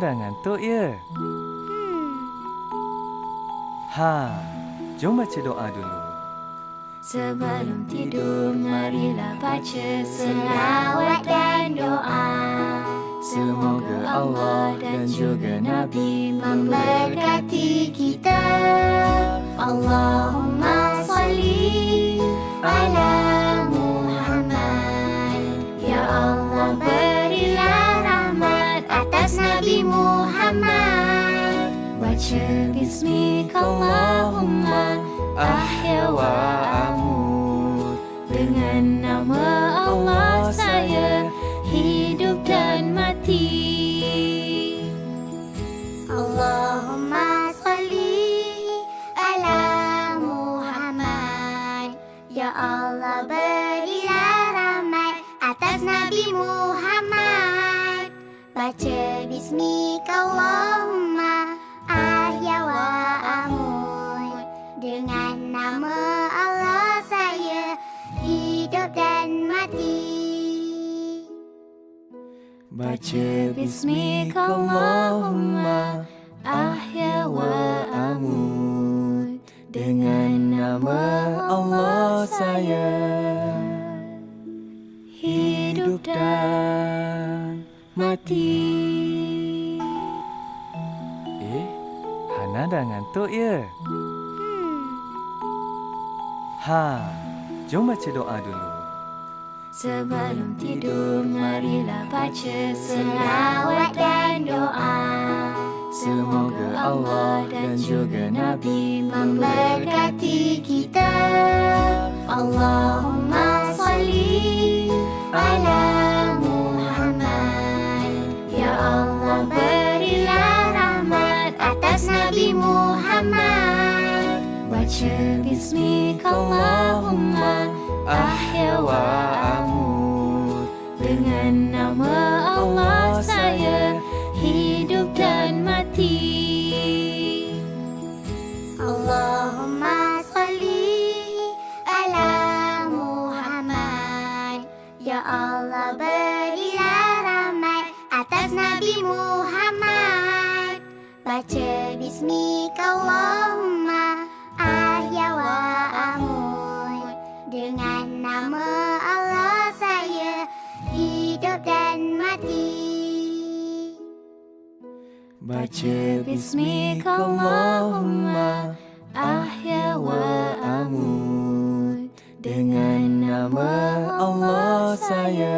ngantuk ya? Hmm. Ha, jom baca doa dulu. Sebelum tidur marilah baca selawat dan doa Semoga Allah dan juga Nabi memberkati kita Allahumma salli ala Bismika Allahumma ahya wa amut Dengan nama Allah saya hidup dan mati. Allahumma salli ala Muhammad. Ya Allah berilah rahmat atas Nabi Muhammad. Baca bismika Allahumma Baca bismika Allahumma ahya wa amut Dengan nama Allah saya hidup dan mati Eh, Hana dah ngantuk ya? Hmm. Ha, jom baca doa dulu. Sebelum tidur marilah baca selawat dan doa. Semoga Allah dan juga Nabi memberkati kita. Allahumma salli ala Muhammad. Ya Allah berilah rahmat atas Nabi Muhammad. Baca bismika Allahumma ahya wa amut Dengan nama Allah saya hidup dan mati. Allahumma salli ala Muhammad. Ya Allah berilah rahmat atas Nabi Muhammad. Baca bismika Allahumma Dengan nama Allah saya hidup dan mati. Baca bismika Allahumma ahya wa amut Dengan nama Allah saya